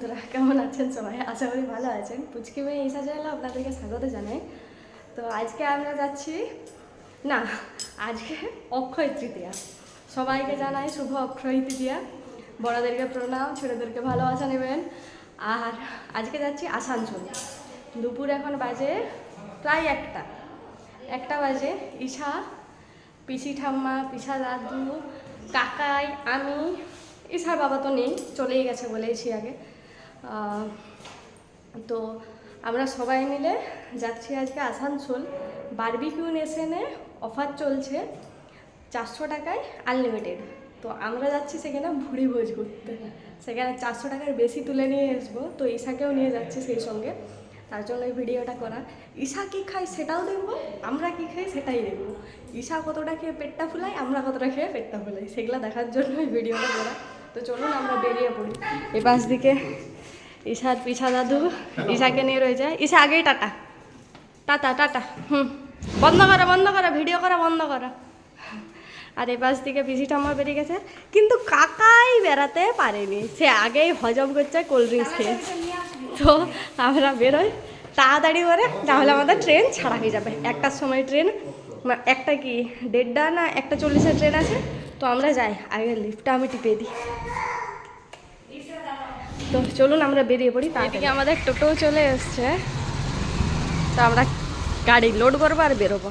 বন্ধুরা কেমন আছেন সবাই? আশা করি ভালো আছেন। পুচকি মেয়ে ঈশা চ্যানেলে আপনাদেরকে স্বাগত জানাই। তো আজকে আমরা যাচ্ছি, না, আজকে অক্ষয় তৃতীয়া। সবাইকে জানাই শুভ অক্ষয় তৃতীয়া। বড়দেরকে প্রণাম, ছোটোদেরকে ভালোবাসা নেবেন। আর আজকে যাচ্ছি আসানসোল। দুপুর এখন বাজে প্রায় একটা। একটা বাজে। ঈশা, পিসি ঠাম্মা, পিসা দাদু, কাকাই, আমি, ঈশার বাবা তো নেই, চলেই গেছে বলেইছি আগে। তো আমরা সবাই মিলে যাচ্ছি আজকে আসানসোল। বারবিকিউ নেশনে অফার চলছে চারশো টাকায় আনলিমিটেড তো আমরা যাচ্ছি সেখানে ভুড়ি ভোজ করতে। সেখানে চারশো টাকার বেশি তুলে নিয়ে আসব। তো ঈশাকেও নিয়ে যাচ্ছি সেই সঙ্গে। তার জন্য এই ভিডিওটা করা। ঈশা কী খায় সেটাও দেখব, আমরা কী খাই সেটাই দেখব। ঈশা কতটা খেয়ে পেটটা ফুলাই আমরা কতটা খেয়ে পেটটা ফুলাই, সেগুলো দেখার জন্য এই ভিডিওটা করা। তো চলুন আমরা বেরিয়ে পড়ি। এ পাশ দিকে ঈশার পিছা দাদু, ঈশাকে নিয়ে রয়ে যায় ঈশা, আগেই টাটা। Tata tata. হুম। বন্ধ করা বন্ধ করা, ভিডিও করা, বন্ধ করা। আর এ পাশ দিকে পিসি ঠাম্মা বেরিয়ে গেছে। কিন্তু কাকাই বেড়াতে পারেনি। সে আগেই হজম করছে কোল্ড ড্রিঙ্কস খেয়ে। তো আমরা বেরোই। তাড়াতাড়ি করে তাহলে আমাদের ট্রেন ছাড়া হয়ে যাবে। একটার সময় ট্রেন একটা কি, দেড়টা না, একটা চল্লিশের ট্রেন আছে। তো আমরা যাই। আগে লিফটটা আমি টিপে দিই। তো চলুন আমরা বেরিয়ে পড়ি তারদিকে আমাদের টোটো চলে এসছে। তো আমরা গাড়ি লোড করব আর বেরোবো।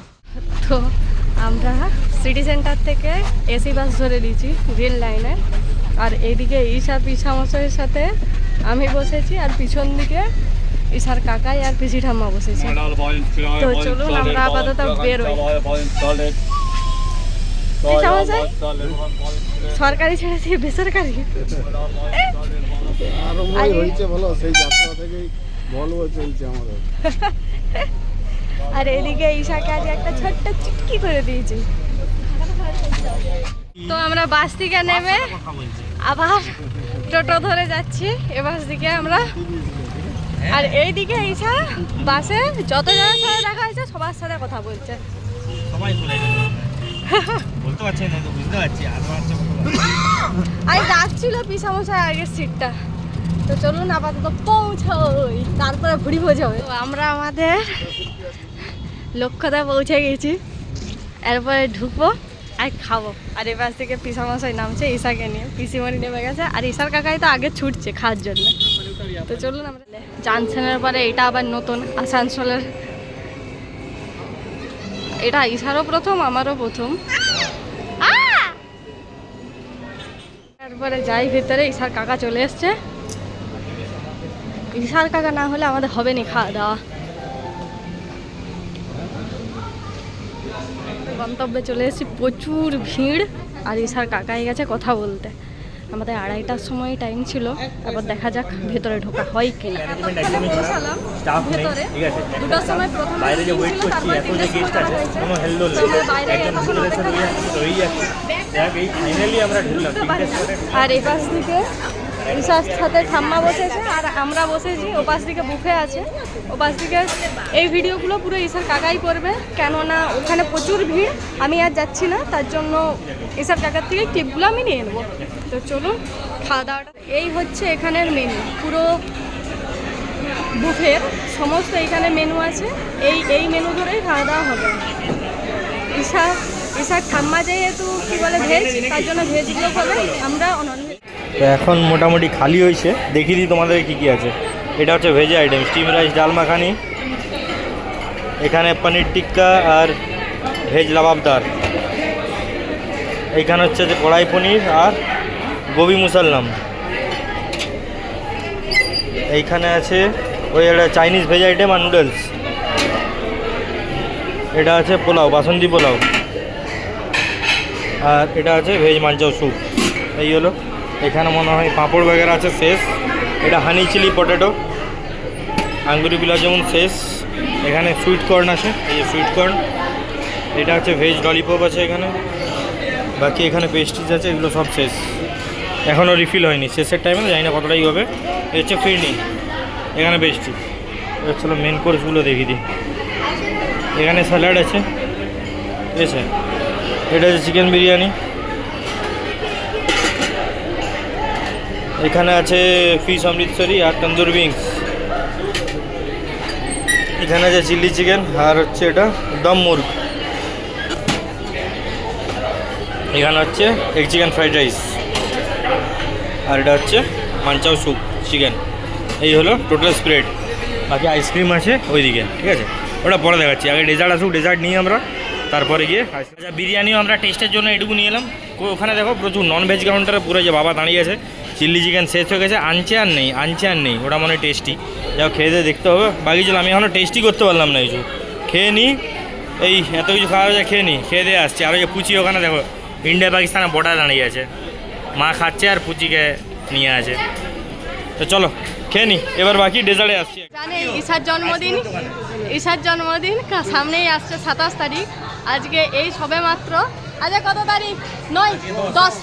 তো আমরা সিটি সেন্টার থেকে এসি বাস ধরে নিয়েছি রেল লাইনে আর এইদিকে ঈশা পিসা মশাইয়ের সাথে আমি বসেছি আর পিছন দিকে ঈশার কাকাই আর পিসি ঠাম্মা বসেছি। তো চলুন আমরা আপাতত বেরোই। সরকারি ছেড়ে দিয়ে বেসরকারি? আরম্ভই হয়েছে ভালো সেই যাত্রা থেকেই ভলভো চলছে আমাদের। আর এদিকে ঈশাকে আজ একটা ছোট্ট চুটকি করে দিয়েছি। তো আমরা বাস থেকে নেমে আবার টোটো ধরে যাচ্ছি এ বাস দিকে আমরা। আর এইদিকে ঈশা বাসে যত জনের সাথে দেখা হয়েছে সবার সাথে কথা বলছে। সবাই বলতে পারছি না তো বুঝতে পারছি। আর ডাকছিল পিসামশাই আগের সিটটা তো চলুন আপাতত পৌঁছই তারপরে ভুড়ি বোঝা হবে। তো আমরা আমাদের লক্ষ্যতে পৌঁছে গেছি। এরপরে ঢুকবো আর খাব। আর এ পাশ থেকে পিসামশাই নামছে ঈশাকে নিয়ে। পিসিমণি নেমে গেছে আর ঈশার কাকাই তো আগে ছুটছে খাওয়ার জন্য। তো চলুন আমরা জানছেনের পরে এটা আবার নতুন আসানসোলের এটা ঈশারও প্রথম আমারও প্রথম! তারপরে যাই ভিতরে ঈশার কাকা চলে এসছে। ঈশার কাকা না হলে আমাদের হবে নি খাওয়া দাওয়া। গন্তব্যে চলে এসেছি প্রচুর ভিড়। আর ঈশার কাকাই গেছে কথা বলতে। আমাদের আড়াইটার সময় টাইম ছিল এবার দেখা যাক ভেতরে ঢোকা হয় কি না স্টাফ নেই ভেতরে ঠিক আছে। দুটোর সময় প্রথমে বাইরে যে ওয়েট ছিল, করছি তারপরে এখন যে তিনটের গেস্ট সময় আছে করা হয়েছে। কোনো হেলদোল তো আমরা বাইরে একজন এতক্ষণ ভিতরে অপেক্ষা এসে রয়ে যাচ্ছে। দেখ এই ফাইনালি আমরা ঢুকলাম। তিনটে স্পটে আর এই পাশ দিকে ঈশার সাথে ঠাম্মা বসেছে আর আমরা বসেছি, ওপাশ দিকে বুফে আছে। ওপাশ দিকে এই ভিডিওগুলো পুরো ঈশার কাকাই করবে, কেননা ওখানে প্রচুর ভিড়, আমি আর যাচ্ছি না, তার জন্য ঈশার কাকার থেকে টিপগুলো আমি নিয়ে নেব। তো চলুন, খাওয়া দাওয়াটা। এই হচ্ছে এখানের মেনু পুরো বুফের, সমস্ত এখানে মেনু আছে। এই এই মেনু ধরেই খাওয়া দাওয়া হবে। ঈশা, ঈশার ঠাম্মা যেহেতু কী বলে, ভেজ, তার জন্য ভেজগুলো হবে আমরা নন ভেজ তো এখন মোটামুটি খালি হয়েছে। দেখিয়ে দিই তোমাদের কি কি আছে। এটা হচ্ছে ভেজ আইটেম স্টিম রাইস ডাল মাখানি, এখানে পনির টিক্কা আর ভেজ লাবাবদার এইখানে হচ্ছে যে কড়াই পনির আর গোবি মুসাল্লাম। এইখানে আছে ওই একটা চাইনিজ ভেজ আইটেম আর নুডলস এটা আছে পোলাও, বাসন্তী পোলাও। আর এটা আছে ভেজ মাঞ্চাও স্যুপ এই হলো। এখানে মনে হয় পাঁপড় বেগেরা আছে, শেষ। এটা হানি চিলি পটেটো আঙ্গুরি বিলাস যেমন শেষ। এখানে সুইট কর্ন আছে, এই যে সুইট কর্ন এটা হচ্ছে ভেজ ললিপপ আছে এখানে। বাকি এখানে পেস্ট্রিজ আছে, এগুলো সব শেষ। এখনও রিফিল হয়নি, শেষের টাইমে জানি না কতটাই হবে। এ হচ্ছে ফিরনি এখানে পেস্ট্রি এবার চলো মেন কোর্সগুলো দেখিয়ে দিই। এখানে স্যালাড আছে। ঠিক আছে? এটা হচ্ছে চিকেন বিরিয়ানি। এখানে আছে ফিশ অমৃতসরি আর তন্দুর উইংস এখানে আছে চিলি চিকেন আর হচ্ছে এটা দম মুর্গ। এখানে হচ্ছে এগ চিকেন ফ্রাইড রাইস আর এটা হচ্ছে মাঞ্চাও স্যুপ চিকেন এই হলো টোটাল স্প্রেড বাকি আইসক্রিম আছে ওইদিকে, ঠিক আছে? ওটা পরে দেখাচ্ছি। আগে ডেজার্ট আসুক ডেজার্ট নিয়ে আমরা। তারপরে গিয়ে আচ্ছা বিরিয়ানিও আমরা টেস্টের জন্য এটুকু নিয়ে এলাম। ওখানে দেখো প্রচুর নন ভেজ কাউন্টারে পুরো যে বাবা দাঁড়িয়ে আছে। চিল্লি চিকেন শেষ হয়ে গেছে, আনছে আর নেই, আনছে আর নেই ওটা মনে টেস্টি যাও খেয়ে দিয়ে দেখতে হবে। বাকি চলো, আমি এখনও টেস্টি করতে পারলাম না কিছু। খেয়ে নিই এই এত কিছু খাওয়া হয়েছে, খেয়ে নিই খেয়ে দিয়ে আসছি। আর ওই যে পুচি ওখানে দেখো ইন্ডিয়া পাকিস্তানে বর্ডার দাঁড়িয়ে আছে। মা খাচ্ছে আর পুচিকে নিয়ে আছে। তো চলো, খেয়ে নি, এবার বাকি ডেজার্টে আসছি। জানে, ঈশার জন্মদিন ঈশার জন্মদিন, সামনেই আসছে সাতাশ তারিখ। আজকে এই সবে মাত্র, আজকে কত তারিখ? নয়, দশ।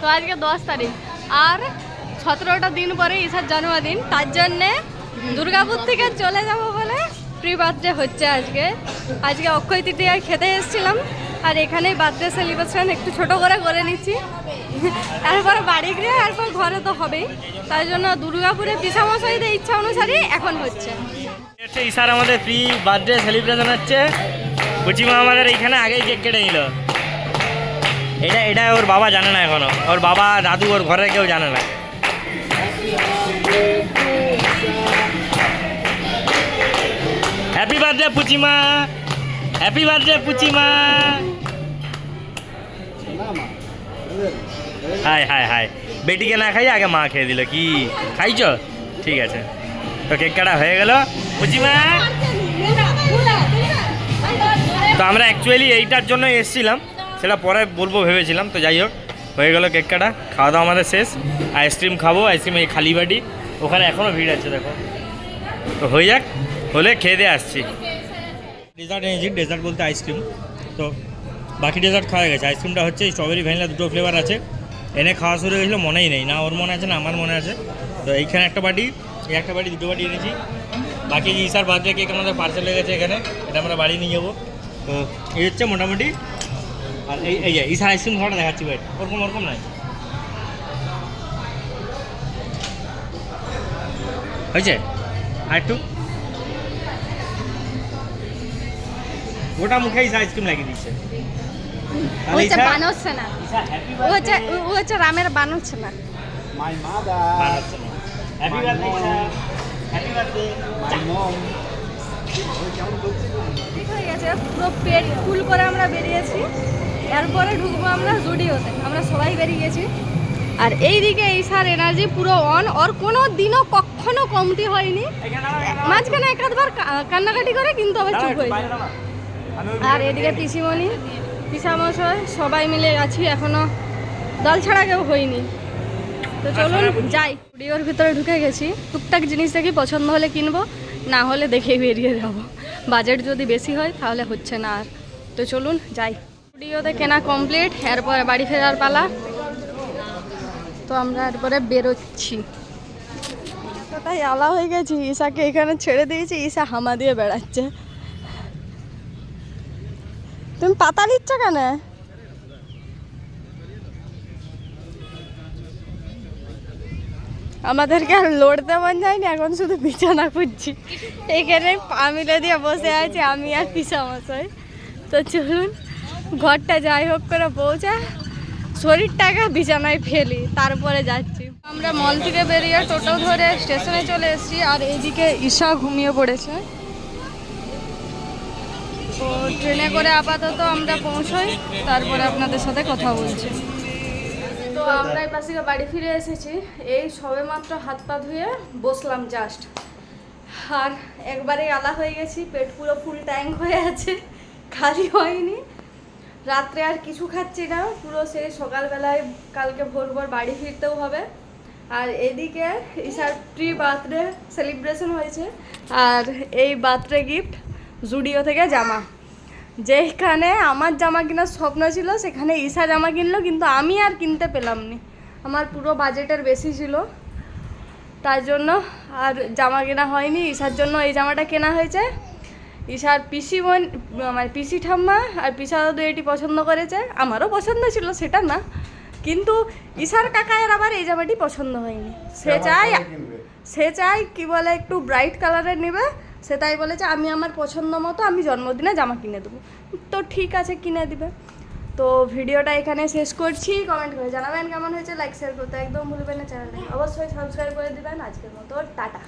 তো আজকে দশ তারিখ। আর সতেরোটা দিন পরে ঈশার জন্মদিন, তার জন্যে দুর্গাপুর থেকে চলে যাব বলে প্রি বার্থডে হচ্ছে আজকে। আজকে অক্ষয় তৃতীয়ায় খেতে এসেছিলাম, আর এখানেই বার্থডে সেলিব্রেশন একটু ছোট করে করে নিচ্ছি। তারপরে বাড়ি গিয়ে এরপর ঘরে তো হবেই। তাই জন্য দুর্গাপুরে পিসামশাইদের ইচ্ছা অনুসারে এখন হচ্ছে। ইসার আমাদের প্রি বার্থডে সেলিব্রেশন হচ্ছে। পুচিমা আমাদের এইখানে আগেই কেক কেটে নিল। এটা এটা ওর বাবা জানে না এখনও। ওর বাবা, দাদু ওর ঘরে কেউ জানে না। Happy birthday Puchima. Happy birthday Puchima. High high high বেটিকে না খাই আগে মা খেয়ে দিল। কি? খাইছ? ঠিক আছে। তো কেক কাটা হয়ে গেল। পুচিমা। তো আমরা অ্যাকচুয়ালি এইটার জন্য এসেছিলাম। সেটা পরে বলব, ভেবেছিলাম। তো যাই হোক, হয়ে গেল কেক কাটা, খাওয়া দাওয়া আমাদের শেষ। আইসক্রিম খাব, আইসক্রিম এই খালি বাটি। ওখানে এখনও ভিড় আছে, দেখো। তো হয়ে যাক, হলে খেয়ে দিয়ে আসছি। ডেজার্ট এনেছি ডেজার্ট বলতে আইসক্রিম। তো বাকি ডেজার্ট খাওয়া গেছে। আইসক্রিমটা হচ্ছে স্ট্রবেরি ভ্যানিলা দুটো ফ্লেভার আছে। এনে খাওয়া শুরু হয়েছিল মনেই নেই। না ওর মনে আছে, না আমার মনে আছে। তো এইখানে একটা বাটি, এই একটা বাটি, দুটো বাটি এনেছি। বাকি ইসার বার্থডে কেক আমাদের পার্সেল হয়ে গেছে এখানে, এটা আমরা বাড়ি নিয়ে যাব। তো এই হচ্ছে মোটামুটি আর এই এই যে ইসার আইসক্রিম খাওয়াটা দেখাচ্ছি ভাই ওরকম ওরকম নয় হয়েছে? আর একটু? ওটা মুখে ইসা আইসক্রিম লাগিয়ে দিচ্ছে। বানাচ্ছে না ইসা হ্যাপি ও হচ্ছে ও- ও হচ্ছে রামের বানাচ্ছে না my mother happy birthday Isa happy birthday my mom ঠিক হয়ে গেছে পুরো পেট ফুল করে আমরা বেরিয়েছি। এরপরে ঢুকবো আমরা জুডিওতে। আমরা সবাই বেরিয়ে গেছি। আর এইদিকে সার এনার্জি পুরো অন, ওর কোনো দিনও কখনো কমতি হয়নি। মাঝখানে এক আধবার কান্নাকাটি করে, কিন্তু আবার চুপ হয়ে আর এদিকে পিসিমণি, পিসামশাই, সবাই মিলে আছি, এখনও দল ছাড়া কেউ হয়নি। তো চলুন, যাই। স্টুডিওর ভিতরে ঢুকে গেছি। টুকটাক জিনিস দেখি, পছন্দ হলে কিনবো, না হলে দেখেই বেরিয়ে যাব। বাজেট যদি বেশি হয়, তাহলে হচ্ছে না আর। তো চলুন, যাই। স্টুডিওতে কেনা কমপ্লিট এরপরে বাড়ি ফেরার পালা। তো আমরা এরপরে বেরোচ্ছি। তো তাই আলা হয়ে গেছি, ঈশাকে এখানে ছেড়ে দিয়েছি, ঈশা হামা দিয়ে বেড়াচ্ছে। তুমি পাতা নিচ্ছ কেন? আমাদেরকে আর লড়তে মন যায়নি, এখন শুধু বিছানা খুঁজছি। এখানে পা মিলে দিয়ে বসে আছি, আমি আর পিসা মশাই তো চলুন ঘরটা যাই হোক করে পৌঁছা, শরীরটাকে বিছানায় ফেলি, তারপরে যাচ্ছি। আমরা মল থেকে বেরিয়ে টোটো ধরে স্টেশনে চলে এসেছি, আর এইদিকে ঈশা ঘুমিয়ে পড়েছে। তো ট্রেনে করে আপাতত আমরা পৌঁছই, তারপরে আপনাদের সাথে কথা বলছি। তো আমরা এই পাশে বাড়ি ফিরে এসেছি। এই সবে মাত্র হাত পা ধুয়ে বসলাম জাস্ট আর একবারে আলা হয়ে গেছি, পেট পুরো ফুল ট্যাঙ্ক হয়ে আছে, খালি হয়নি। রাত্রে আর কিছু খাচ্ছি না, পুরো সেই সকালবেলায় কালকে ভোর ভোর বাড়ি ফিরতেও হবে। আর এদিকে ঈশার প্রি বার্থডে সেলিব্রেশন হয়েছে। আর এই বার্থডে গিফট জুডিও থেকে জামা। যেখানে আমার জামা কেনার স্বপ্ন ছিল, সেখানে ঈশা জামা কিনলো, কিন্তু আমি আর কিনতে পেলাম নি আমার পুরো বাজেটের বেশি ছিল। তার জন্য আর জামা কেনা হয়নি। ঈশার জন্য এই জামাটা কেনা হয়েছে। ঈশার পিসি বোন আমার পিসি ঠাম্মা আর পিসা দাদু এটি পছন্দ করেছে। আমারও পছন্দ ছিল সেটা না। কিন্তু ঈশার কাকায়ের আবার এই জামাটি পছন্দ হয়নি। সে চাই সে চাই কি বলে একটু ব্রাইট কালারের নেবে। সে তাই বলেছে আমি আমার পছন্দ মতো আমি জন্মদিনে জামা কিনে দেবো। তো ঠিক আছে কিনে দিবে। তো ভিডিওটা এখানে শেষ করছি। কমেন্ট করে জানাবেন কেমন হয়েছে লাইক শেয়ার করতে একদম ভুলবেন না চ্যানেলটা অবশ্যই সাবস্ক্রাইব করে দিবেন। আজকের মতো টাটা।